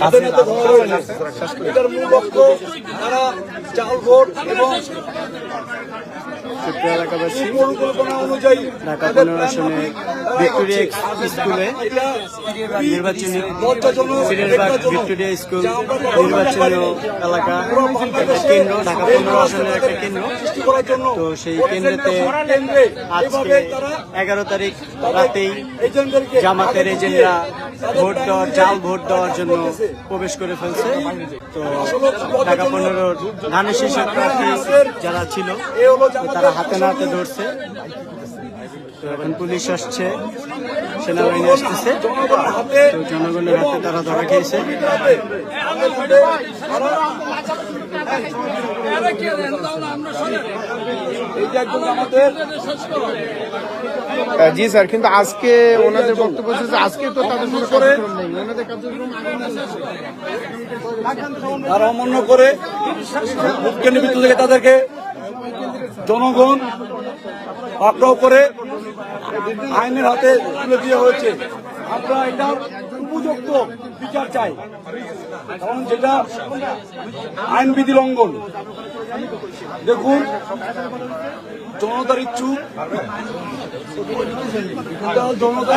হাতে নাতে ধরা হয়েছে এটার মূল লক্ষ্য তারা চাল ভোট এবং সুপ্রিয় এলাকাবাসী ঢাকা পনেরো আসনে ভিক্টোরিয়া স্কুলে নির্বাচনী ভিক্টোরিয়া স্কুল নির্বাচনী এলাকা কেন্দ্র ঢাকা পনেরো আসনের একটা কেন্দ্র। তো সেই কেন্দ্রেতে আজকে এগারো তারিখ রাতেই জামাতের এজেন্টরা ভোট দেওয়ার জাল ভোট দেওয়ার জন্য প্রবেশ করে ফেলছে। তো ঢাকা পনেরোর ধানের শীর্ষক প্রার্থী যারা ছিল তারা হাতে না হাতে ধরছে। তো এখন পুলিশ আসছে সেনাবাহিনী আসতেছে। জনগণের হাতে তো জনগণের হাতে তারা ধরা খেয়েছে। জি স্যার কিন্তু আজকে ওনাদের বক্তব্য হচ্ছে আজকে তো তাদের ওনাদের কার্যক্রম তারা অমান্য করে ভিতর থেকে তাদেরকে জনগণ পাকড়াও করে আইনের হাতে তুলে দেওয়া হয়েছে। আমরা এটা উপযুক্ত বিচার চাই। কারণ যেটা আইন বিধি লঙ্ঘন। দেখুন, জনতার ইচ্ছুক। জনতা